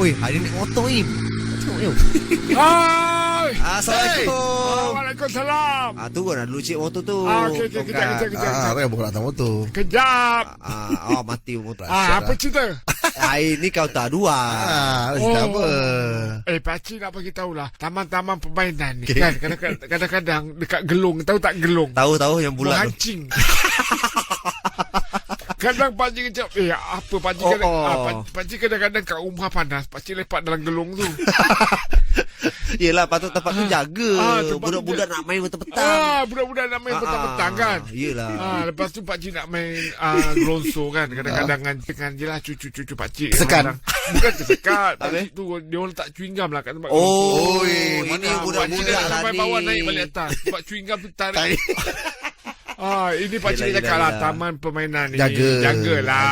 Oi, hari ni motor ni. Tengok ni. Hai. Assalamualaikum. Waalaikumsalam. Ah, turun lah dulu cik motor tu. Ah, okey, okey, kejap, kejap, kejap. Ah, aku yang bawa datang motor. Kejap. Ah, oh, mati motor. Ah, apa cerita? Ah, ini kau tak dua. Ah, cerita Oh. apa? Eh, pakcik nak bagi tahu lah. Taman-taman permainan ni kan. Kadang-kadang, dekat gelung. Tahu tak gelung? Tahu-tahu yang bulat tu. Menghancing. Kadang pakcik kecap Eh apa pakcik Oh, kadang oh. ah, pakcik, kadang-kadang kat rumah panas Pakcik lepak dalam gelung tu Yelah, patut tempat tu jaga. Ah, tempat tu Budak-budak jaga. nak main petang-petang. Ah, budak-budak nak main Ah, petang-petang ah. kan Yelah. Ah, lepas tu pakcik nak main ah, gelonso kan. Kadang-kadang kan dengan je lah cucu-cucu pakcik. Kadang- Bukan. Habis? pakcik tu dia orang letak chewing gum lah kat tempat Oh, Oi, ini mana Ah, budak-budak lah sampai ni. bawah naik balik atas. Sebab chewing gum tu tarik. Ah, ini pakcik Yelah, cakap lah taman permainan ni. Jaga. Jagalah.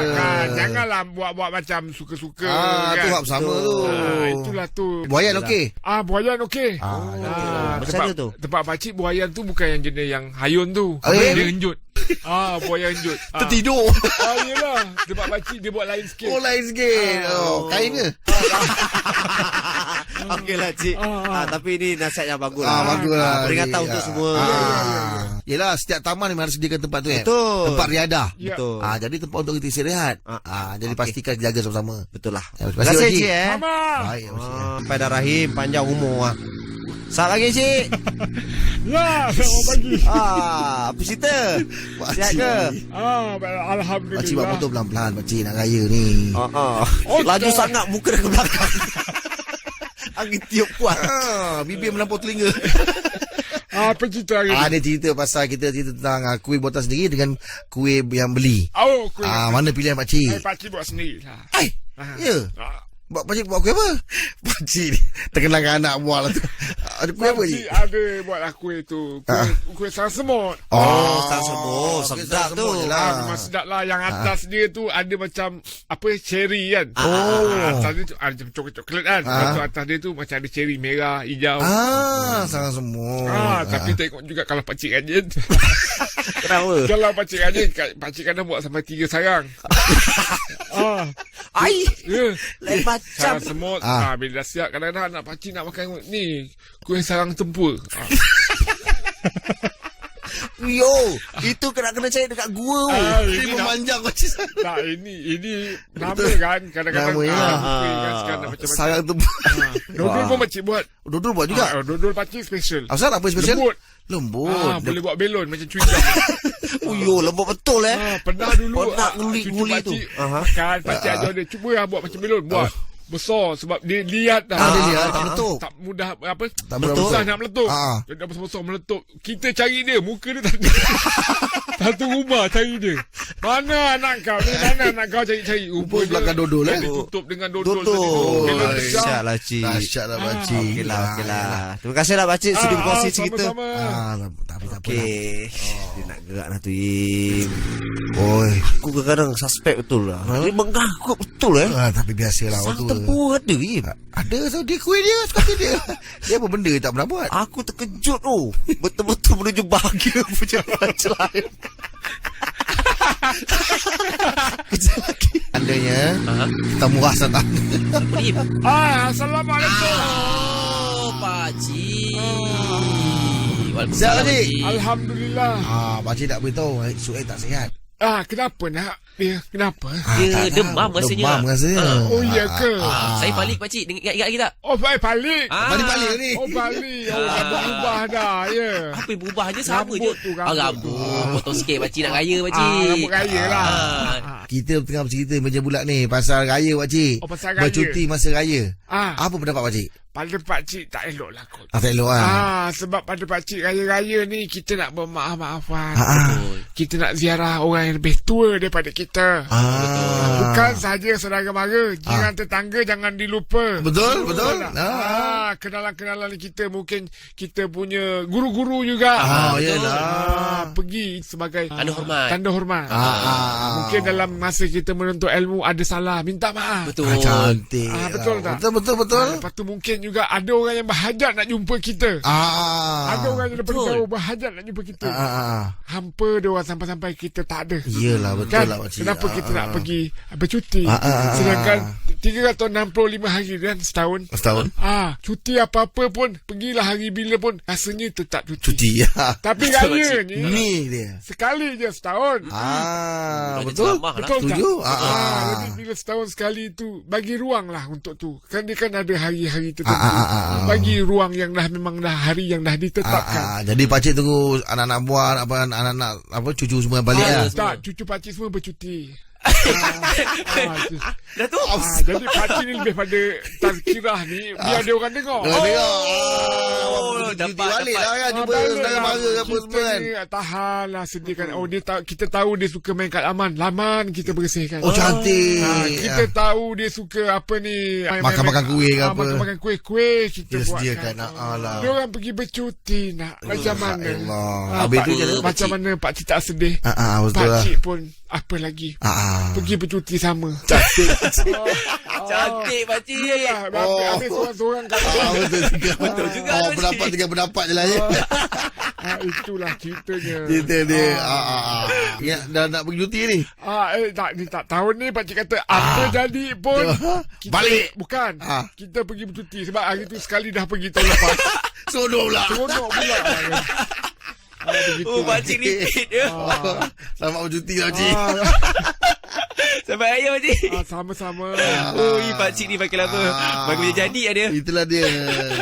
Jaga. Kan, janganlah buat-buat macam suka-suka. Ah, kan. tu hak sama tu. Ah, itulah tu. Buayan okey. Ah, buayan okey. Ah, Ah, tempat, mana tu? Tempat pakcik buayan tu bukan yang jenis yang hayun tu. Eh? Dia enjut. Ah, buaya enjut. Ah. Tertidur. Ah, yelah. Tempat pakcik dia buat lain sikit. Oh, lain sikit. Oh, kain ke? Okey lah cik. Ah, Ah, tapi ini nasihat yang bagus Ah, lah. bagus lah. Ah, Peringatan Ah. untuk semua. Ah. Yelah, setiap taman memang harus sediakan tempat tu eh. Betul. Tempat riadah. Ya. Betul. Ah, jadi tempat untuk kita istirahat. Ah. Ah, jadi Okey. pastikan jaga sama-sama. Betul lah. Ya, Terima kasih cik eh. Baik. Ah, Sampai dah rahim panjang umur ah. Sat lagi cik. Ya, selamat pagi. ah, apa cerita? Sihat ke? Ah, Alhamdulillah. Pakcik bawa motor pelan-pelan. Pakcik nak raya ni. Ah, ah. Oh, Laju tak. sangat muka dah ke belakang. Angin tiup kuat. Ah, bibir melampau telinga. Ah, apa cerita hari ni? Ada cerita pasal kita cerita tentang uh, kuih buatan sendiri dengan kuih yang beli. Oh, kuih. Ah, mana pilihan Eh, pakcik? pakcik buat sendiri. Ai, Ah. ya. Ah. Buat pakcik buat kuih apa? Pakcik ni terkenal dengan anak buah lah tu. Ada kuih apa cik? ada buat lah kuih tu. Kuih, Ah. kuih sarang semut. Oh, tak sembuh. kuih Sedap tu. semut je lah. Ah, memang sedap lah. Yang atas dia tu ada macam apa cherry kan. Oh. Ah, atas dia tu ada macam coklat-coklat kan. Lepas Ah. tu atas dia tu macam ada cherry merah, hijau. Ah, sangat semua. Ah, tapi tengok juga kalau pakcik rajin. Kenapa? kalau pakcik rajin, ka- pakcik kadang buat sampai tiga sarang. ah, Ai, ya. lain macam. Sarang semut. Ah. Ah. bila dah siap kadang-kadang anak pakcik nak makan ni. Kuih sarang tempur. Ah. Yo, itu kena kena cari dekat gua. Ah, Ini memanjang pakcik. tak, ini ini nama kan kadang-kadang Nama, ya. ah, kuih kan macam-macam. Sayang tu. Ah, Dodol pun pakcik buat. Dodol buat juga. Ah, dodol pakcik special. Asal apa special? Lembut. Lembut. Ah, boleh buat belon macam chewing gum. Oh, lembut betul eh. ah, pernah dulu Pernah ah, nguli-nguli cucu tu. pakcik Aha. Makan pakcik ajar dia cuba lah buat macam belon buat. Besar sebab dia lihat dah. Ah, dia lihat, Ah, tak ah, meletup. tak mudah apa Tak Betul. betul. susah nak meletup Ah. dia besar-besar meletup kita cari dia muka dia tak ada satu rumah cari dia mana anak kau ni mana anak kau cari-cari rupa Rupa belakang dodol, eh? dia ditutup dengan dodol Dodol. Dahsyat lah cik. Dahsyat lah Ah, pakcik. Okey lah, okey lah. Terima kasih lah pakcik sudah Ah, berkongsi ah, cerita. sama-sama. Ah, tapi tak apa lah. Okey. Dia nak gerak lah tu, Im. Oi. Aku kadang-kadang suspek betul lah. Dia mengganggu betul eh. Ah, tapi biasalah Sang waktu. tempur ada, Im. Ada so dia kuih dia suka dia. Dia apa benda tak pernah buat. Aku terkejut tu. Betul-betul menuju bahagia punya lain. Kejap lagi. Andanya kita murah satang. ah assalamualaikum Oh, pakcik. Siap tadi? alhamdulillah Ah, pakcik tak beritahu Suhaib tak sihat. ah kenapa nak dia kenapa Ah, Dia tak demam tahu. rasanya. Demam rasanya. Ah. oh iya ke Ah, saya balik pakcik. Dengar- Ingat ingat lagi tak? oh baik balik Ah. Balik-balik ni. oh balik oh dah berubah dah ya Apa yang berubah je sama Rambut je. tu, rambut Ah, rambut. Potong sikit pakcik nak raya pakcik. ah rambut raya lah Ah. Kita tengah bercerita meja bulat ni pasal raya pakcik. Oh, pasal raya. Bercuti masa raya. ah Apa pendapat pakcik? pada pakcik tak elok lah kot Ah, tak elok ah. Ah, sebab pada pakcik raya-raya ni kita nak bermaaf-maafan. Ah, ah. Kita nak ziarah orang yang lebih tua daripada kita. Ah. Bukan sahaja saudara mara, jiran tetangga jangan dilupa. Betul, betul. tak? Ah. Ah, kenalan-kenalan kita mungkin kita punya guru-guru juga. Ah, betul. yelah. Ah, pergi sebagai Tanda hormat. Tanda hormat. Ah, ah, ah. Mungkin dalam masa kita menuntut ilmu ada salah, minta maaf. Betul. Ah, cantik. Ah, betul tak? Betul, betul, betul. Ah, lepas tu mungkin juga ada orang yang berhajat nak jumpa kita. Ah. Ada orang yang daripada betul. jauh berhajat nak jumpa kita. Ah, ah, ah. Hampa dia orang sampai-sampai kita tak ada. Yelah, betul Kan? lah. Kenapa Ah, kita nak ah. pergi bercuti? Ah, ah, Sedangkan. 365 hari kan setahun. Setahun. Ah, cuti apa-apa pun, pergilah hari bila pun rasanya tetap cuti. Cuti ya. Tapi raya ni Ni dia. sekali je setahun. Ah, Ada betul. lah. Betul tak? Setuju? Ah, Ah, ah. jadi bila setahun sekali tu bagi ruang lah untuk tu. Kan dia kan ada hari-hari tertentu. Ah, ah, ah, ah. Bagi ruang yang dah memang dah hari yang dah Ah, ditetapkan. ah, jadi pakcik tunggu anak-anak buah apa anak-anak apa cucu semua balik Ah, lah. tak, cucu pakcik semua bercuti. Ah, ah. Dah tu. Ah, jadi pakcik ni lebih pada tazkirah ni biar dia orang tengok. Dia tengok. Oh, Ah, dapat, balik dapat. lah kan Ah, jumpa balik saudara lah. mara ke apa semua kan. ni tahan lah sedih kan. Oh dia tahu, kita tahu dia suka main kat laman. Laman kita bersihkan. Oh cantik. Ah, kita tahu dia suka apa ni Makan-makan kuih ke ah, apa. Makan-makan kuih-kuih kita, Kita buatkan. sediakan, ah, lah. Dia orang pergi bercuti nak Macam mana. Ah, Habis tu macam mana, pakcik? mana Pak Cik tak sedih Ah, ah, betul Pak lah. Cik pun Apa lagi Ah, ah. Pergi bercuti sama Cantik Cantik pakcik. Yelah Oh. oh. Habis seorang-seorang kata Ah, betul juga. Betul juga Oh, pendapat Cik. tiga pendapat je lah ya. ah, Itulah ceritanya Cerita dia. Ah, ah, ah. Ya, dah nak pergi cuti ni. Ah, eh, tak, ni tak tahun ni Pak Cik kata apa jadi pun kita, Balik. Bukan Ah. Kita pergi bercuti Sebab hari tu sekali dah pergi tahun lepas Sodok pula. Seronok pula kan. ah, Oh pakcik repeat dia. Selamat bercuti lah, Cik. ah, Sampai raya pakcik. ah, Sama-sama Oh, pakcik ni pakai apa? Ah. Bagi jadi ada. Itulah dia.